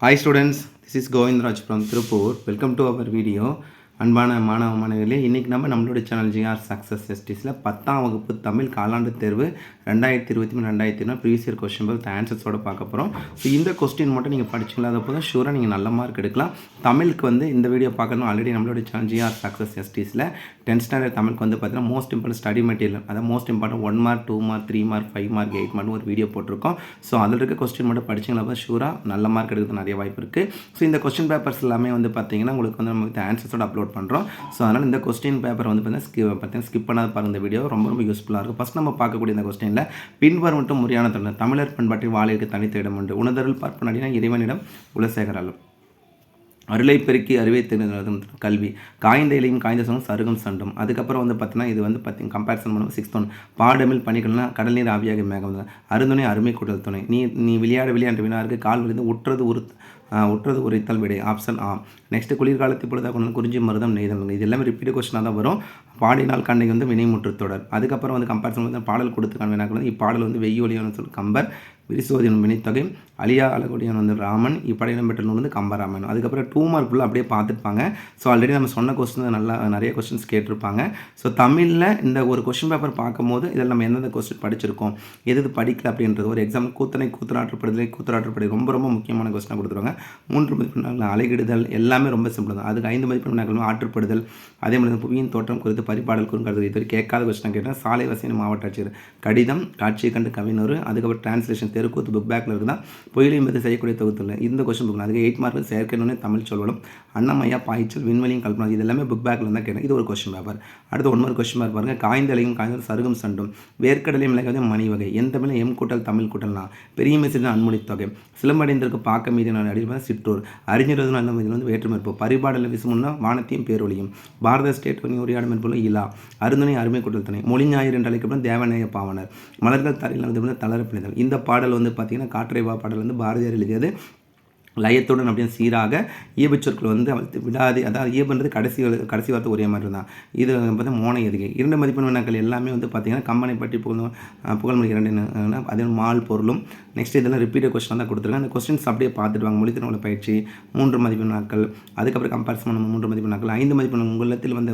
Hi students this is Govindaraj from Tiruppur welcome to our video அன்பான மாணவ மாணவிகளே இன்றைக்கி நம்ம நம்மளுடைய சேனல் ஜிஆர் சக்ஸஸ் எஸ்டிஸில் பத்தாம் வகுப்பு தமிழ் காலாண்டு தேர்வு ரெண்டாயிரத்தி இருபத்தி மூணு ரெண்டாயிரத்தி இருபது ப்ரீவியஸ் இயர் கொஸ்டின் பேப்பர் ஆன்சர்ஸோட பார்க்க போகிறோம் ஸோ இந்த கொஸ்டின் மட்டும் நீங்கள் படிச்சிங்களா? அதை போதும் ஷூராக நீங்கள் நல்ல மார்க் எடுக்கலாம். தமிழுக்கு வந்து இந்த வீடியோ பார்க்கணும். ஆல்ரெடி நம்மளோட சேனல் ஜிஆர் சக்ஸஸ் எஸ்டிஸில் டென்த் ஸ்டாண்டர்ட் தமிழுக்கு வந்து பார்த்தீங்கன்னா மோஸ்ட் இம்பார்ட்டன்ட் ஸ்டடி மெட்டீரியல் அதாவது most important one mark two mark three mark five mark eight mark ஒரு வீடியோ போட்டிருக்கோம். ஸோ அதில் இருக்க கொஸ்டின் மட்டும் படிச்சிங்களா? போதும் ஷூராக நல்ல மார்க் எடுக்கிறது நிறைய வாய்ப்பு இருக்குது ஸோ இந்த கொஸ்டின் பேப்பர்ஸ் எல்லாமே வந்து பார்த்தீங்கன்னா உங்களுக்கு வந்து நம்ம ஆன்சர்ஸோட அப்லோட் பண்ணுறோம் ஸோ அதனால் இந்த கொஸ்டின் பேப்பர் வந்து பார்த்தீங்கன்னா ஸ்கிப் பார்த்தீங்கன்னா ஸ்கிப் பண்ணாத பாருங்க இந்த வீடியோ ரொம்ப ரொம்ப யூஸ்ஃபுல்லாக இருக்கும். ஃபஸ்ட் நம்ம பார்க்கக்கூடிய இந்த கொஸ்டினில் பின்வர் மட்டும் முறையான தொடர் தமிழர் பண்பாட்டில் வாழைக்கு தனித்த இடம் உண்டு. உணர்தருள் பார்ப்பனடினா இறைவனிடம் குலசேகராலும் அருளை பெருக்கி அறிவை தெரிந்ததும் கல்வி. காய்ந்த இலையும் காய்ந்த சொன்னும் சருகம் சண்டும். அதுக்கப்புறம் வந்து பார்த்தீங்கன்னா இது வந்து பார்த்தீங்க கம்பேரிசன் பண்ணுவோம் சிக்ஸ் ஒன் பாடமில் பணிகள்னா கடல் நீர் ஆவியாக மேகம் அருந்துணை அருமை கூட்டல் துணை. நீ நீ விளையாட விளையாண்டு வினாருக்கு கால் விழுந்து உற்றது உரு உற்றது உரைத்தல் விடை ஆப்ஷன் ஆ நெக்ஸ்ட் குளிர்காலத்தை பொழுதாக கொண்டு குறிஞ்சி மருதம் நெய்தல். இது எல்லாமே ரிப்பீட் கொஸ்டினாக தான் வரும். பாடினால் கண்ணை வந்து வினைமுற்று தொடர். அதுக்கப்புறம் வந்து கம்பேரிசன் வந்து பாடல் கொடுத்து காண்பினாக்கள் இப்பாடல் வந்து வெய்யொலியான சொல் கம்பர். விரிசோதியன் வினைத்தொகை அலியா அழகுடியன் வந்து ராமன் இப்படையிடம் பெற்ற நூல் வந்து கம்பராமன் அதுக்கப்புறம் டூ மார்க்குள்ளே அப்படியே பார்த்துருப்பாங்க. ஸோ ஆல்ரெடி நம்ம சொன்ன கொஸ்டின் நல்லா நிறைய கொஸ்டின்ஸ் கேட்டிருப்பாங்க. ஸோ தமிழில் இந்த ஒரு கொஸ்டின் பேப்பர் பார்க்கும்போது இதில் நம்ம எந்தெந்த கொஸ்டின் படிச்சிருக்கோம் எது இது படிக்கல அப்படின்றது ஒரு எக்ஸாம் கூத்தனை கூத்தராற்றப்படுதலை கூத்தராற்றுப்படை ரொம்ப ரொம்ப முக்கியமான கொஸ்டினாக கொடுத்துருவாங்க மூன்று மதிப்பெண்கள் அலைகிடுதல் எல்லாமே ரொம்ப சிம்பிள் தான். அதுக்கு ஐந்து மதிப்பெண்கள் ஆற்றுப்படுதல் அதே மாதிரி புவியின் தோற்றம் குறித்து பரிபாடல் குறுங்கிறது இது கேட்காத கொஸ்டின் கேட்டால் சாலை வசதி மாவட்ட ஆட்சியர் கடிதம் காட்சியை கண்டு கவிஞர் அதுக்கப்புறம் டிரான்ஸ்லேஷன் தெருக்கூத்து புக் பேக்கில் இருக்குதா? பொயிலையும் மீது செய்யக்கூடிய தொகுத்துல இந்த கொஸ்டின் புக்கில் அதுக்கு எயிட் மார்க் செயற்கைன்னு தமிழ் சொல்வலும் அன்னமையா பாய்ச்சல் விண்வெளியும் கல்பனா இது எல்லாமே புக் பேக்கில் தான் கேட்டேன். இது ஒரு கொஸ்டின் பேப்பர் அடுத்து ஒன் கொஸ்டின் பேப்பர் பாருங்க. காய்ந்தலையும் காய்ந்த சருகம் சண்டும். வேர்க்கடலையும் மிளகாத மணி வகை. எந்த தமிழ் எம் கூட்டல் தமிழ் கூட்டல்னா? பெரிய மெசேஜ் அன்மொழி தொகை. சிலம்படைந்திருக்கு பார்க்க மீது நான் அடிப்பது சிற்றூர். அறிஞர் அந்த மீது வந்து வேற்றுமை இருப்போம். பரிபாடல விசுமுன்னா வானத்தையும் பேரொழியும். பாரத ஸ்டேட் உரையாடும் என்பது இலா. அருந்தனை அருமை கூட்டல் துணை மொழி ஞாயிறு என்று அழைக்கப்படும் தேவநாய பாவனர். மலர்கள் தரையில் வந்து தளரப்பிணைதல் இந்த பாடல் வந்து பார்த்தீங்கன்னா காற்றைவா பாடல் வந்து பாரதியார் எழுதியது. லயத்துடன் அப்படின்னு சீராக இயபச்சொற்கள் வந்து விடாது. அதாவது இயபுன்றது கடைசி கடைசி வார்த்தை ஒரே மாதிரி தான். இது பார்த்தா மோனை எதுகை. இரண்டு மதிப்பெண் வினாக்கள் எல்லாமே வந்து பார்த்திங்கன்னா கம்பனை பற்றி புகழ் புகழ்மொழி இரண்டு அதே மால் பொருளும். நெக்ஸ்ட் இதெல்லாம் ரிப்பீட்டட் கொஸ்டின் தான் கொடுத்துருக்காங்க. அந்த கொஸ்டின்ஸ் அப்படியே பார்த்துட்டு வாங்க. மொழித்திறனோட பயிற்சி மூன்று மதிப்பெண் நாட்கள் அதுக்கப்புறம் கம்பேரிசன் பண்ண மூன்று மதிப்பெண் நாட்கள் ஐந்து மதிப்பெண் உங்களத்தில் வந்த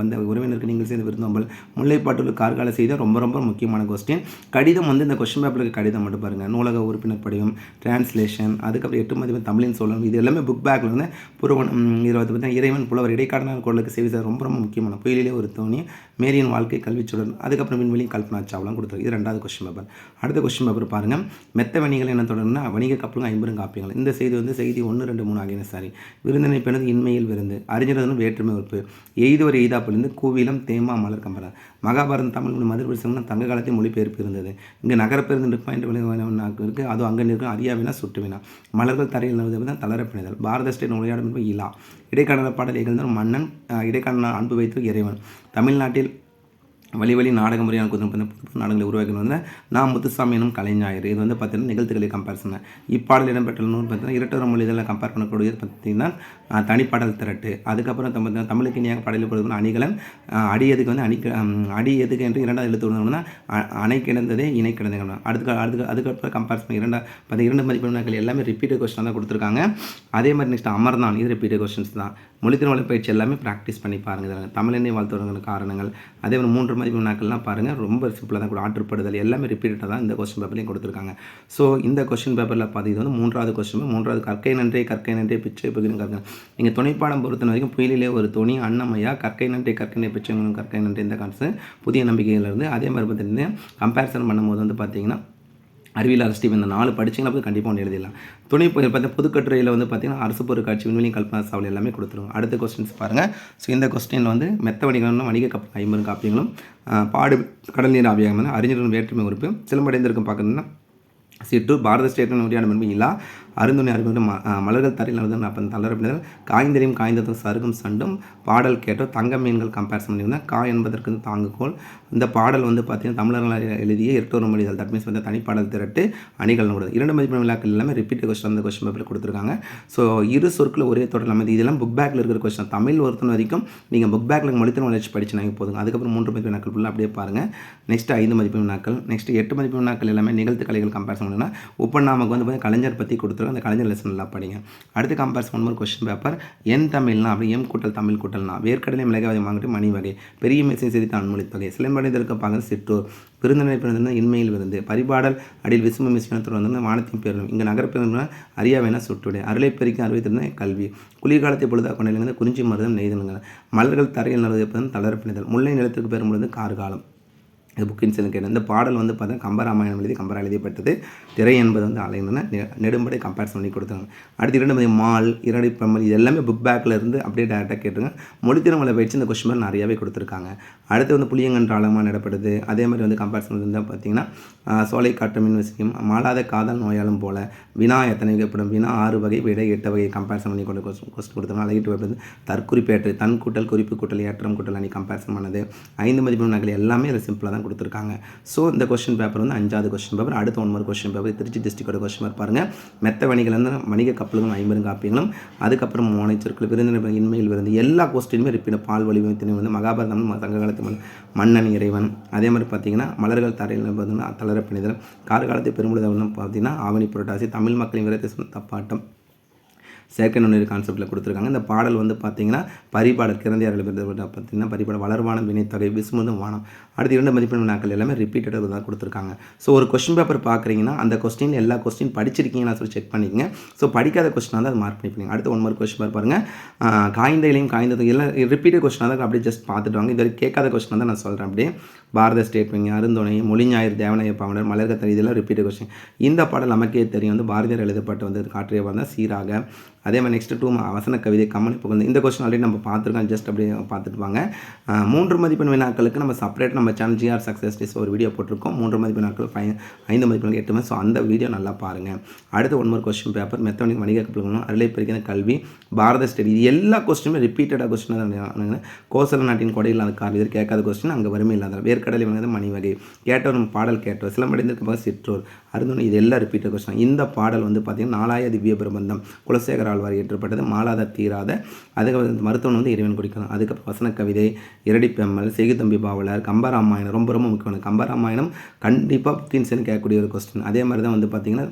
வந்த உறவினருக்கு நீங்கள் சேர்ந்து விருந்தோம்பல். முல்லைப்பாட்டுள்ள கார்கால செய்த ரொம்ப ரொம்ப முக்கியமான கொஸ்டின் கடிதம் வந்து இந்த கொஸ்டின் பேப்பருக்கு கடிதம் மட்டும் பாருங்கள் நூலக உறுப்பினர் படிவம் டிரான்ஸ்லேஷன் அதுக்கப்புறம் எட்டு மதிப்பெண் தமிழின் சொல்லணும் இது எல்லாமே புக் பேக்கில் வந்து புறவன் இதில் வந்து பார்த்தீங்கன்னா இறைவன் புலவர் இடைக்காடனார் குரலுக்கு சேவை ரொம்ப ரொம்ப முக்கியமான புயலிலே ஒரு தோணி மேரியின் வாழ்க்கை கல்விச்சுடன் அதுக்கப்புறம் விண்வெளியும் கல்பனா சாவலாம் கொடுத்துருக்கு இது ரெண்டாவது கொஸ்டின் பேப்பர் அடுத்த கொஸ்டின் பேப்பர் பாருங்கள் மெத்த வணிகள் என்ன தொடர்னா வணிக கப்பலும் ஐம்பெரும் காப்பியங்கள். இந்த செய்தி வந்து செய்தி ஒன்று ரெண்டு மூணு ஆகியன சாரி. விருந்தினை பெணது இன்மையில் விருந்து அறிஞர் வேற்றுமை உறுப்பு. எய்தவர் எய்தாப்பிலிருந்து கூவிலம் தேமா மலர் கம்பரா மகாபாரதம் தமிழ் மொழி மதுரை பேசுனா தங்க காலத்தில் மொழிபெயர்ப்பு இருந்தது. இங்கே நகரப்பேருந்து நிற்பான் என்று இருக்குது அதுவும் அங்கே நிற்கும் அறியாவினா சுட்டுவினா. மலர்கள் தரை தரையில் தான் தளரப்பிணைதல் பாரத ஸ்டேட் நுழையாடும் என்பது இலா. இடைக்கால பாடல் இகழ்ந்தால் மன்னன் இடைக்கால அன்பு வைத்து இறைவன். தமிழ்நாட்டில் வழி வழி நாடக முறையான புது புது நாடகங்களை உருவாக்கணும் வந்து நான் முத்துசாமி எனும் கலைஞாயிறு இது வந்து பார்த்தீங்கன்னா நிகழ்த்துக்களை கம்பேரிசன் இப்பாடல் இடம்பெற்ற நூல் பார்த்தீங்கன்னா இரட்டர மொழி இதெல்லாம் கம்பேர் பண்ணக்கூடிய பார்த்தீங்கன்னா தனிப்பாடல் திரட்டு. அதுக்கப்புறம் பார்த்தீங்கன்னா தமிழுக்கு இனியாக பாடலில் கொடுக்கணும் அணிகலன் அடியதுக்கு வந்து அணிக்க அடி எதுக்கு என்று இரண்டாவது எழுத்து ஒன்றுனா அணை கிடந்ததே இணை கிடந்தது. அடுத்து அடுத்து அதுக்கப்புறம் கம்பேரிசன் இரண்டா பார்த்தீங்கன்னா இரண்டு மதிப்பெண்கள் எல்லாமே ரிப்பீட்டட் கொஸ்டின் தான் கொடுத்துருக்காங்க. அதே மாதிரி நெக்ஸ்ட் அமர்தான் இது ரிப்பீட்டட் கொஸ்டின்ஸ் தான். மொழித்திறன் பயிற்சி எல்லாமே ப்ராக்டிஸ் பண்ணி பாருங்கள் தமிழெண்ணெய் வாழ்த்துறவங்களுக்கு காரணங்கள் அதே மாதிரி மூன்று மதிப்பு வினாக்கள்லாம் பாருங்கள் ரொம்ப சிம்பிளாக தான் கூட ஆற்றுப்படுதல் எல்லாமே ரிப்பீட்டடாக தான் இந்த கொஸ்டின் பேப்பர்லையும் கொடுத்துருக்காங்க. ஸோ இந்த கொஸ்டின் பேப்பரில் பார்த்து இது வந்து மூன்றாவது கொஸ்டின் மூன்றாவது கற்கை நன்றே கற்கை நன்றே பிச்சை பகிர்ந்து கற்கை நீங்கள் துணைப்பாடம் பொறுத்த வரைக்கும் புயலிலே ஒரு துணி அன்னமையா கற்கை நன்றே கற்கை பிச்சை கற்கை நன்றி இந்த கான்சு புதிய நம்பிக்கையிலிருந்து. அதே மாதிரி பார்த்துட்டு கம்பேரிசன் பண்ணும்போது வந்து பார்த்தீங்கன்னா அறிவியல் அரசியல் இந்த நாலு படிச்சிங்கன்னா போது கண்டிப்பாக ஒன்று எழுதிடலாம். துணை பார்த்தா பொதுக்கட்டுரையில் வந்து பார்த்திங்கன்னா அரசு பொருள் காட்சி விண்வெளி கல்பனா சாவல் எல்லாமே கொடுத்துருவோம் அடுத்த கொஸ்டின்ஸ் பாருங்கள் ஸோ இந்த கொஸ்டின் வந்து மெத்த வணிகம் வணிக கப் ஐம்பது காப்பியங்களும் பாடு கடல் நீர் ஆவியாகம் அறிஞர்களின் வேற்றுமை உறுப்பு சிலம்படைந்திருக்கும் பார்க்கணுன்னா சிற்றூர் பாரத ஸ்டேட்டின் உரியான மென்பு அருந்துணை அருந்துணை ம மலர்கள் தரையில் நடந்து அப்போ தளரப்பினர் காய்ந்தறியும் காய்ந்ததும் சருகும் சண்டும் பாடல் கேட்டோம் தங்க மீன்கள் கம்பேரிசன் பண்ணியிருந்தேன். கா என்பதற்கு தாங்குகோள். இந்த பாடல் வந்து பார்த்தீங்கன்னா தமிழர்கள் எழுதிய எட்டோரு மொழிகள் தட் மீன்ஸ் வந்து தனிப்பாடல் திரட்டு அணிகள் கொடுது இரண்டு மதிப்பு விழாக்கள் எல்லாமே ரிப்பீட் கொஸ்டின் அந்த கொஸ்டின் பேப்பர் கொடுத்துருக்காங்க. ஸோ இரு சொற்கள் ஒரே தொடர் அமைதி. இதெல்லாம் புக் பேக்கில் இருக்கிற கொஸ்டின் தமிழ் ஒருத்தன் வரைக்கும் நீங்கள் புக் பேக்கில் மொழித்திறன் வளர்ச்சி படிச்சுனாங்க போதுங்க. அதுக்கப்புறம் மூன்று மதிப்பு வினாக்கள் ஃபுல்லாக அப்படியே பாருங்கள் நெக்ஸ்ட் ஐந்து மதிப்பு வினாக்கள். நெக்ஸ்ட் எட்டு மதிப்பு வினாக்கள் எல்லாமே நிகழ்த்து கலைகள் கம்பேரிசன் பண்ணினா. உப்பண்ணாமக்கு வந்து கலைஞர் பற்றி கொடுத்துரு கொடுத்துருக்கோம் அந்த கலைஞர் லெசன் நல்லா படிங்க. அடுத்து compares one more question paper என் தமிழ்னா அப்படி எம் கூட்டல் தமிழ் கூட்டல்னா. வேர்க்கடலை மிளகாய் வாங்கிட்டு மணி வகை. பெரிய மெசேஜ் செய்தி அன்மொழி தொகை சிலம்படைந்திருக்க பார்க்க சிற்றூர். விருந்தினை பிறந்த இன்மையில் விருந்து பரிபாடல் அடியில் விசும மிஸ்வன தொடர்ந்து வானத்தின் பேரலும் இங்கு நகரப்பிறந்த அறியாவேன சுட்டுவிடு அருளை பெருக்கி அறிவித்திருந்த கல்வி. குளிர்காலத்தை பொழுதாக கொண்டிலிருந்து குறிஞ்சி மருதம் நெய்தலுங்கள். மலர்கள் தரையில் நடுவதற்பதும் தளரப்பிணிதல் முல்லை நிலத்துக்கு பெறும்பொழுது கார்காலம். இது புக்கின் செல்லும் கேட்டு இந்த பாடல் வந்து பார்த்தா கம்பராமாயணம் எழுதி கம்பரா எழுதியப்பட்டது திரை என்பது வந்து அலைந்தன நெடும்படை கம்பேர்ஸ் பண்ணி கொடுத்தாங்க. அடுத்து இரண்டு மதி மால் இரண்டு பம்மல் இது எல்லாமே புக் பேக்கில் இருந்து அப்படியே டேரெக்டாக கேட்டுருங்க மொழித்திறமலை பயிற்சி இந்த கொஸ்டின் நிறையாவே கொடுத்துருக்காங்க. அடுத்து வந்து புளியங்கன்றாலமாக நடப்படுது அதே மாதிரி வந்து கம்பேரிசன் இருந்தால் பார்த்தீங்கன்னா சோலை காட்டு மின் மாலாத காதல் நோயாலும் போல வினா எத்தனை வகைப்படும் வினா ஆறு வகை விட எட்டு வகை கம்பேரிசன் பண்ணி கொண்டு கொஸ்டின் கொஸ்டின் கொடுத்தாங்க அழகிட்டு வைப்பது தற்குறிப்பேற்று தன் கூட்டல் குறிப்பு கூட்டல் ஏற்றம் கூட்டல் அணி கம்பேரிசன் பண்ணது. ஐந்து மதிப்பு நகல் எல்லாமே இதில் சிம்பிளாக தான் கொடுத்துருக்காங்க. ஸோ இந்த கொஸ்டின் பேப்பர் வந்து அஞ்சாவது கொஸ்டின் பேப்பர் அடுத்த one mark question paper Trichy டிஸ்ட்ரிக்டோட question paper பாருங்கள் மெத்த வணிகள் வந்து வணிக கப்பல்களும் ஐம்பெரும் காப்பியங்களும் அதுக்கப்புறம் மோனைச்சொற்கள் விருந்தினர் இன்மையில் விருந்து எல்லா கொஸ்டினுமே ரிப்பீட் பால் வலிமை வந்து மகாபாரதம் சங்க காலத்து மன்னன் இறைவன். அதே மாதிரி பார்த்தீங்கன்னா மலர்கள் தரையில் பார்த்தீங்கன்னா தளரப்பிணிதல் கார்காலத்தை பெரும்புழுதவனும் பார்த்தீங்கன்னா ஆவணி புரட்டாசி தமிழ் மக்களின் விரத்தை தப்பாட்டம். செயற்கை நுண்ணுயிர் கான்செப்ட்டில் கொடுத்துருக்காங்க. இந்த பாடல் வந்து பார்த்தீங்கன்னா பரிபாடல் கிறந்தியார் பார்த்தீங்கன்னா பரிபாடல் வளர்வானம் வினைத்தொகை விஸ்முதம் வானம். அடுத்து இரண்டு மதிப்பெண் வினாக்கள் எல்லாமே ரிப்பீட்டடாக தான் கொடுத்துருக்காங்க. ஸோ ஒரு கொஸ்டின் பேப்பர் பார்க்குறீங்கன்னா அந்த கொஸ்டின் எல்லா கொஸ்டின் படிச்சிருக்கீங்களா சொல்லி செக் பண்ணிக்கங்க. ஸோ படிக்காத கொஸ்டினாக தான் அது மார்க் பண்ணிப்பீங்க அடுத்து ஒன் மார்க் கொஸ்டின் பேர் பாருங்கள் காய்ந்த இலையும் காய்ந்தது எல்லாம் ரிப்பீட்டட் கொஸ்டினாக தான் அப்படியே ஜஸ்ட் பார்த்துட்டு வாங்க. இது வரைக்கும் கேட்காத கொஸ்டினாக தான் நான் சொல்கிறேன் அப்படியே. பாரத ஸ்டேட் வங்கி அருந்தோணை மொழிஞாயிறு தேவநாய பாவனர் மலர்கத்தன் இதெல்லாம் ரிப்பீட்டட் கொஸ்டின் இந்த பாடல் நமக்கே தெரியும். வந்து பாரதியார் எழுதப்பட்ட வந்து காற்றிய வந்தால் சீராக. அதே மாதிரி நெக்ஸ்ட் டூ வசன கவிதை கமனி புகழ்ந்து இந்த கொஸ்டின் ஆல்ரெடி நம்ம பார்த்துருக்கோம். ஜஸ்ட் அப்படியே பார்த்துட்டு வாங்க. மூன்று மதிப்பெண் வினாக்களுக்கு நம்ம செப்பரேட் நம்ம சேனல் ஜிஆர் சக்ஸஸ் டேஸ் ஒரு வீடியோ போட்டிருக்கோம். மூன்று மதிப்பு நாட்கள் ஃபை ஐந்து மதிப்பு நாள் எட்டு ஸோ அந்த வீடியோ நல்லா பாருங்கள் அடுத்து ஒன் மோர் கொஸ்டின் பேப்பர் மெத்தவனிக் வணிக கப்பல்களும் அருளை பெருக்கின கல்வி பாரத ஸ்டடி இது எல்லா கொஸ்டினுமே ரிப்பீட்டடாக கொஸ்டின் கோசல நாட்டின் கொடை இல்லாத கார் இது கேட்காத கொஸ்டின் அங்கே வறுமை இல்லாத வேர்க்கடலை வந்து மணி வகை. கேட்டவரும் பாடல் கேட்டவர். சிலம்படைந்திருக்க சிற்றோர். அருந்தணும் இது எல்லாம் ரிப்பீட்டட் கொஸ்டின் இந்த பாடல் வந்து பார்த்திங்கன்னா நாலாய திவ்ய பிரபந்தம் குலசேகர ஆழ்வார் ஏற்றப்பட்டது. மாலாத தீராத. அதுக்கு மருத்துவன் வந்து இறைவன் குடிக்கணும். அதுக்கப்புறம் வசன கவிதை இரடிப்பெம்மல் செகுதம்பி பாவலர் கம்பராமாயணம் ரொம்ப ரொம்ப முக்கியமான கம்பராமாயணம் கண்டிப்பாக புக்கின்ஸ்னு கேட்கக்கூடிய ஒரு கொஸ்டின் அதே மாதிரி தான் வந்து பார்த்திங்கன்னா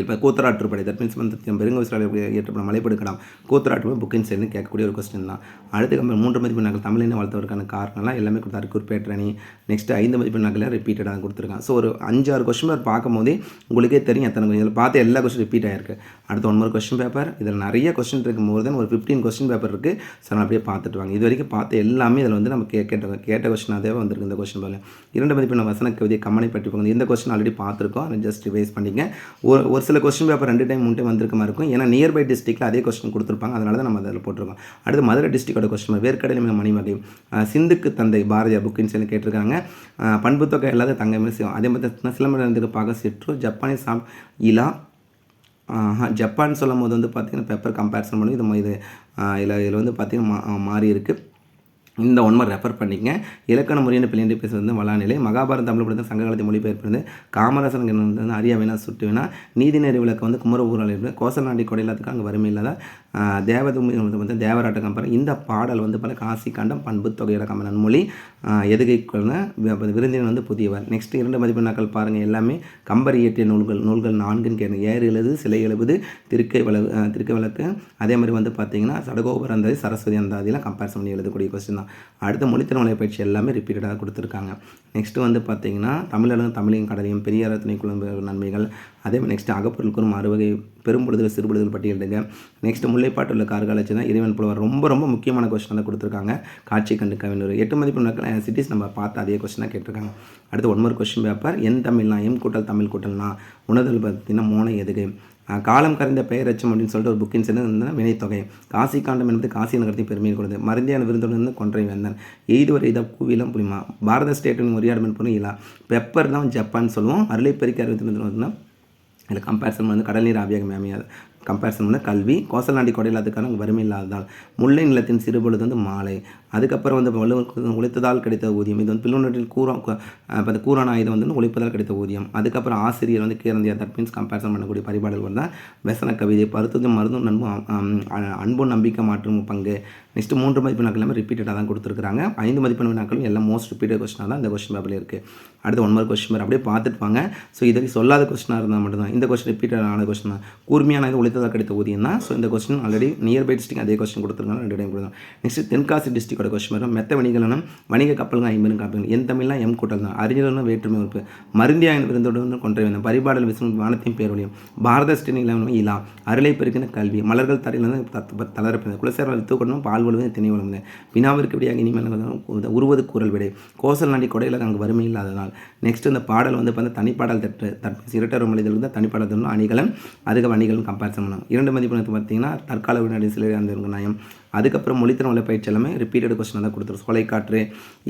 இப்போ கூத்தராற்றுப்படை தட் மீன்ஸ் வந்து பெருங்க விசாரணை ஏற்றப்படும் மலைப்படுக்கலாம் கூத்தராற்றுப்படை புக்கின் சேர்ந்து கேட்கக்கூடிய ஒரு கொஸ்டின் தான். அடுத்து கம்பெனி மூன்று மதிப்பு நாங்கள் தமிழினை வளர்த்தவருக்கான காரணம்லாம் எல்லாமே கொடுத்தாரு. குறிப்பேற்றணி நெக்ஸ்ட் ஐந்து மதிப்பு நாங்கள் ரிப்பீட்டடாக கொடுத்துருக்காங்க. ஸோ ஒரு அஞ்சாறு கொஸ்டின் பேப்பர் பார்க்கும்போதே உங்களுக்கே தெரியும் எத்தனை இதில் பார்த்து எல்லா கொஸ்டின் ரிப்பீட் ஆயிருக்கு. அடுத்து ஒன்பது கொஸ்டின் பேப்பர் இதில் நிறைய கொஸ்டின் இருக்குது மோர் தென் ஒரு ஃபிஃப்டீன் கொஸ்டின் பேப்பர் இருக்குது ஸோ நான் அப்படியே பார்த்துட்டு வாங்க. இது வரைக்கும் பார்த்து எல்லாமே இதில் வந்து நம்ம கே கேட்ட கேட்ட கொஸ்டினாகவே வந்திருக்கு இந்த கொஸ்டின் பேப்பர் இரண்டு மதிப்பு வசன கவிதை கம்மனை பற்றி போகணும் இந்த கொஸ்டின் ஆல்ரெடி பார்த்துருக்கோம். அதை ஜஸ்ட் ரிவைஸ் பண்ணிங்க. ஒரு ஒரு சில கொஸ்டின் பேப்பர் ரெண்டு டைம் மூணு டைம் வந்திருக்க மாதிரி இருக்கும். ஏன்னா நியர்பை டிஸ்ட்ரிக்ட்டில் அதே கொஸ்டின் கொடுத்துருப்பாங்க. அதனால தான் நம்ம அதில் போட்டிருக்கோம். அடுத்து மதுரை டிஸ்ட்ரிக்டோட கொஸ்டின் வேர்க்கடலை மிக மணிவகை சிந்துக்கு தந்தை பாரதியார் புக்கின்னு சொல்லி கேட்டிருக்காங்க. பண்பு தொகை இல்லாத தங்கை செய்வோம் அதே மாதிரி சிலம்பரத்துக்கு பார்க்க சிற்று ஜப்பானிய சாம் இலா. ஜப்பான் சொல்லும் போது வந்து பார்த்திங்கன்னா பெப்பர் கம்பேரிசன் பண்ணி இது இது இதில் இதில் வந்து பார்த்திங்கன்னா மாறி இருக்குது இந்த ஒன்மை ரெஃபர் பண்ணிக்கங்க. இலக்கண முறையான பிள்ளைண்டு வந்து வளாநிலை மகாபாரத தமிழ் படத்தில் சங்ககாலத்தை மொழிபெயர்ப்பிருந்து காமராசன் வந்து அரிய வேணா சுட்டு வேணா நீதிநெறி விளக்கு வந்து குமர ஊரால் இருக்குது கோசநாடி கொடை எல்லாத்துக்கும் அங்கே வறுமை இல்லாத? தேவதூமி வந்து தேவராட்ட கம்பரம் இந்த பாடல் வந்து பல காசி கண்டம் பண்பு தொகையோட கம்பரன் மொழி எதுகைக்குள்ள விருந்தினர் வந்து புதியவர். நெக்ஸ்ட் இரண்டு மதிப்பெண்ணாக்கள் பாருங்கள் எல்லாமே கம்பர் இயற்றிய நூல்கள் நூல்கள் நான்குன்னு கேட்குங்க ஏறு எழுது சிலை எழுபது திருக்கை விளக்கு திருக்கை விளக்கு அதே மாதிரி வந்து பார்த்தீங்கன்னா சடகோபுரம் அந்தாதி சரஸ்வதி அந்தாதிலாம் கம்பேரிசன் பண்ணி எழுதக்கூடிய கொஸ்டின் தான். அடுத்த மொழித்திறமலை பயிற்சி எல்லாமே ரிப்பீட்டடாக கொடுத்துருக்காங்க. நெக்ஸ்ட்டு வந்து பார்த்தீங்கன்னா தமிழகம் தமிழையும் கடலையும் பெரியார துணைக்குழு நன்மைகள். அதே மாதிரி நெக்ஸ்ட் அகப்பொருளுக்கும் அறுவகை பெரும்பொழுதல் சிறுபொழுதல் பட்டியலிடுங்க நெக்ஸ்ட் முல்லைப்பாட்டு உள்ள கார்காலச்சு தான் இறைவன் புலவர் ரொம்ப ரொம்ப முக்கியமான கொஸ்டின் தான் கொடுத்துருக்காங்க. காட்சி கண்டு கவிஞர். எட்டு மதிப்பு சிட்டிஸ் நம்ம பார்த்து அதே கொஸ்டினாக கேட்டிருக்காங்க. அடுத்து ஒன்பது கொஸ்டின் பேப்பர். என் தமிழ்னா எம் கூட்டல் தமிழ் கூட்டல்னா உணர்தல் பார்த்தீங்கன்னா மோனை எதுகை காலம் கரைந்த பெயரச்சம் அப்படின்னு சொல்லிட்டு ஒரு புக்கின் சேர்ந்து வினைத்தொகை. காசி காண்டம் என்பது காசி நகரத்தை பெருமையை கொடுது மருந்தியான விருந்துடன் கொன்றை வந்தன். எய்துவர் இதை கூவிலம் புரியுமா? பாரத ஸ்டேட்டின் உரையாடல் பண்ணி இல்லா பெப்பர் தான் ஜப்பான் சொல்லுவோம். அருளை பெருக்கி அறுபத்தி இதில் கம்பேரிசன் வந்து கடல் நீர் ஆவியாக மேமியாது கம்பேரிசன் வந்து கல்வி கோசலாண்டி கொடை இல்லாததுக்கான வறுமை இல்லாததால் முல்லை நிலத்தின் சிறுபொழுது வந்து மாலை அதுக்கப்புறம் வந்து வள்ளுவர் உழைத்ததால் கிடைத்த ஊதியம் இது வந்து பில்லுநட்டில் கூறா இப்போ கூறான ஆயுதம் வந்து உழைப்பதால் கிடைத்த ஊதியம் அதுக்கப்புறம் ஆசிரியர் வந்து கீரந்தியா தட் மீன்ஸ் கம்பேரிசன் பண்ணக்கூடிய பரிபாடல் தான் வசன கவிதை பருத்ததும் மருந்தும் நண்பும் அன்பும் நம்பிக்கை மாற்றும் பங்கு நெக்ஸ்ட் மூன்று மதிப்பு நாட்கள் எல்லாமே ரிப்பீட்டடாக தான் கொடுத்துருக்காங்க ஐந்து மதிப்பெண் நாட்களும் எல்லாம் மோஸ்ட் ரிப்பீட்டட் கொஸ்டினாக தான் இந்த கொஸ்டின் பேப்பரில் இருக்குது அடுத்து ஒன் மார்க் கொஸ்டின் பேர் அப்படியே பார்த்துட்டு வாங்க. ஸோ இது சொல்லாத கொஸ்டினாக இருந்தால் மட்டும்தான். இந்த கொஸ்டின் ரிப்பீட்டடான கொஸ்டின் தான். கூர்மையான இது உழைத்ததாக கிடைத்த ஊதியம் தான். ஸோ இந்த கொஸ்டின் ஆல்ரெடி நியர்பை டிஸ்ட்ரிக் அதே கொஸ்டின் கொடுத்துருக்காங்க ரெண்டு டைம் கொடுத்தாங்க நெக்ஸ்ட் தென்காசி டிஸ்ட்ரிக்டோட கொஸ்டின் வரும். மெத்த வணிகலனும் வணிக கப்பல்கள் ஐம்பது காப்பீங்க என் தமிழ்லாம் எம் கூட்டல் தான். அறிஞர்களும் வேற்றுமை உறுப்பு. மருந்தியாக விருந்தோடு கொன்றை வந்தோம். பரிபாடல் விசும் வானத்தையும் பேரொழியும். பாரத ஸ்ரீனிலம் இலா. அருளை பெருக்கின கல்வி. மலர்கள் தரையிலிருந்து தளரப்பினது குலசேர தூக்கணும் பால் வலுவது திணை வளர்ந்தது வினாவிற்கு விடையாக இனிமேல் உருவது கூறல் விடை. கோசல் நாடி கொடையில் அங்கே வறுமை இல்லாததால். நெக்ஸ்ட் இந்த பாடல் வந்து பார்த்தா தனிப்பாடல் தட்டு தட்டு இரட்டர் மொழிகள் இருந்தால் தனிப்பாடல் தரணும் அணிகளும் அதுக்கு அணிகளும் கம்பேரிசன் பண்ணணும் இரண்டு மதிப்பு பார்த்தீங்கன்னா தற்கால வினாடி சிலர் அந்த நயம். அதுக்கப்புறம் மொழித்திறன் உள்ள பயிற்சி எல்லாமே ரிப்பீட்டட் கொஸ்டின் தான் கொடுத்துரும். சோலை காற்று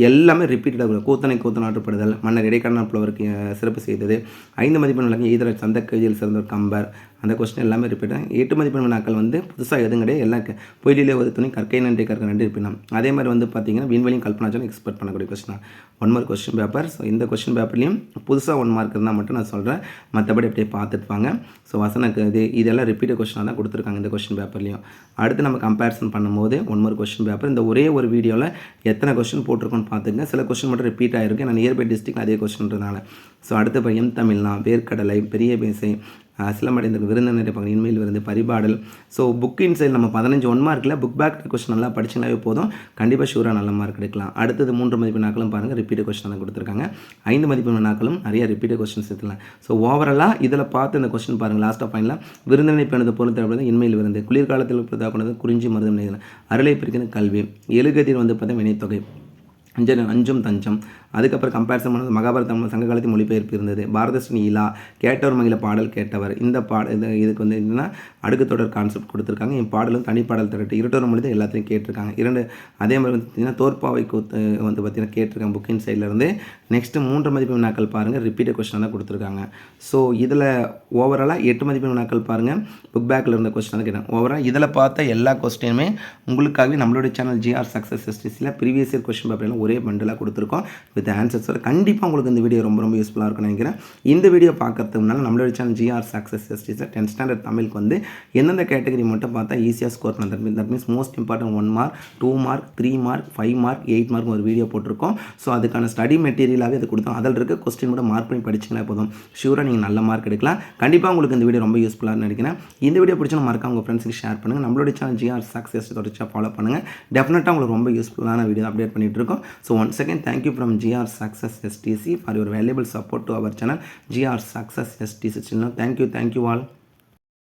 எல்லாமே ரிப்பீட்டடாக கூத்தனை கூத்தன் ஆற்றுப்படுதல் மன்னர் இடைக்கான புலவருக்கு சிறப்பு செய்தது. ஐந்து மதிப்பெண் விளங்கி ஈதர சந்த கவிதையில் சிறந்தவர் கம்பர். அந்த கொஸ்டின் எல்லாமே ரிப்பீட் எட்டு மதிப்பெண் வினாக்கள் வந்து புதுசாக எதுவும் கிடையாது. எல்லாம் பொயிலே ஒரு துணி கற்கை நன்றி கற்க நன்றி இருப்பினும். அதே மாதிரி வந்து பார்த்தீங்கன்னா விண்வெளியும் கல்பனாச்சும் எக்ஸ்பெக்ட் பண்ணக்கூடிய question one mark question paper so இந்த கொஸ்டின் பேப்பர்லையும் புதுசாக ஒன் மார்க் இருந்தால் மட்டும் நான் சொல்கிறேன் மற்றபடி அப்படியே பார்த்துட்டுவாங்க ஸோ வசனக்கு இது இதெல்லாம் ரிப்பீட்டட் கொஸ்டினாக தான் கொடுத்துருக்காங்க இந்த கொஸ்டின் பேப்பர்லையும் அடுத்து நம்ம கம்பேரிசன் பண்ணும்போது ஒன் மார்க் கொஸ்டின் பேப்பர் இந்த ஒரே ஒரு வீடியோவில் எத்தனை கொஸ்டின் போட்டிருக்கோன்னு பார்த்துங்க. சில கொஸ்டின் மட்டும் ரிப்பீட் ஆகிருக்கு நான் நியர்பை டிஸ்ட்ரிக்ட் அதே கொஸ்டின்றதுனால ஸோ அடுத்த இப்போ எம் தமிழ்னா வேர்க்கடலை பெரிய பேசை சிலமடைந்த விருந்தினரை இருப்பாங்க இன்மையில் விருந்து பரிபாடல். ஸோ புக் இன்சைல் நம்ம பதினஞ்சு ஒன் மார்க்கில் புக் பேக் கொஸ்டின் நல்லா படிச்சிங்களாவே போதும். கண்டிப்பாக ஷூராக நல்ல மார்க் எடுக்கலாம். அடுத்தது மூன்று மதிப்பு நாட்களும் பாருங்கள் ரிப்பீட் கொஸ்டின் தான் கொடுத்துருக்காங்க. ஐந்து மதிப்பு நாட்களும் நிறைய ரிப்பீட் கொஸ்டின்ஸ் எடுக்கலாம் ஸோ ஓவராலாக இதில் பார்த்து இந்த கொஸ்டின் பாருங்கள் லாஸ்ட் ஆஃப் பாயிண்டில் விருந்தினை பெணது பொருள் இன்மையில் விருந்து. குளிர்காலத்தில் கொண்டது குறிஞ்சி மருந்து அருளை பிரிக்கிறது கல்வி. எழுகதிர் வந்து பார்த்தா வினைத்தொகை. அஞ்சல் அஞ்சும் தஞ்சம். அதுக்கப்புறம் கம்பேரிசன் பண்ணது மகாபாரதம் சங்க காலத்தில் மொழிபெயர்ப்பு இருந்தது. பாரதஸ்ரீ இலா கேட்டவர் மகிழ பாடல் கேட்டவர். இந்த பாட இது இதுக்கு வந்து என்னென்னா அடுக்கு தொடர் கான்செப்ட் கொடுத்துருக்காங்க. என் பாடலும் தனி பாடல் திரட்டு. இருட்டோர் மொழி தான் எல்லாத்தையும் கேட்டிருக்காங்க. இரண்டு அதே மாதிரி வந்து பார்த்தீங்கன்னா தோற்பாவை கூத்து வந்து பார்த்தீங்கன்னா கேட்டிருக்காங்க புக்கின் சைட்லேருந்து நெக்ஸ்ட்டு மூன்று மதிப்பு வினாக்கள் பாருங்கள் ரிப்பீட்டட் கொஸ்டின் தான் கொடுத்துருக்காங்க. ஸோ இதில் ஓவராலாக எட்டு மதிப்பு வினாக்கள் பாருங்கள் புக் பேக்கில் இருந்த கொஸ்டின் தான் கேட்டேன். ஓவரால் இதில் பார்த்த எல்லா கொஸ்டினுமே உங்களுக்காகவே நம்மளுடைய சேனல் ஜிஆர் சக்ஸஸ் எஸ்டிஸில் ப்ரீவியஸ் இயர் கொஸ்டின் பேப்பர்லாம் ஒரே பண்டலாக கொடுத்துருக்கோம். வித் ஆன்சர்ஸ் சார் கண்டிப்பாக உங்களுக்கு இந்த வீடியோ ரொம்ப ரொம்ப யூஸ்ஃபுல்லாக இருக்கும்னு நினைக்கிறேன். இந்த வீடியோ பார்க்கறதுக்கு முன்னால் நம்மளோட சேனல் ஜிஆர் சக்ஸஸ் எஸ்டிஸில் டென்த் ஸ்டாண்டர்ட் தமிழுக்கு வந்து எந்தெந்த கேட்டகரி மட்டும் பார்த்தா ஈஸியாக ஸ்கோர் பண்ண that that means most important one mark two mark three mark five mark eight mark ஒரு வீடியோ போட்டிருக்கோம். ஸோ அதுக்கான ஸ்டடி மெட்டீரியலாகவே அது கொடுத்தோம். அதில் இருக்க கொஸ்டின் கூட மார்க் பண்ணி படிச்சிங்கன்னா போதும். ஷூராக நீங்கள் நல்ல மார்க் எடுக்கலாம். கண்டிப்பாக உங்களுக்கு இந்த வீடியோ ரொம்ப யூஸ்ஃபுல்லாக நினைக்கிறேன். இந்த வீடியோ பிடிச்சா மறக்காம உங்கள் ஃப்ரெண்ட்ஸுக்கு ஷேர் பண்ணுங்கள் நம்மளோட சேனல் ஜிஆர் சக்ஸஸ் தொடர்ச்சியாக ஃபாலோ பண்ணுங்கள் டெஃபினட்டாக உங்களுக்கு ரொம்ப யூஸ்ஃபுல்லான வீடியோ அப்டேட் பண்ணிகிட்டு இருக்கோம். So one second thank you from G GR Success STC for your valuable support to our channel GR Success STC channel. Thank you. Thank you all.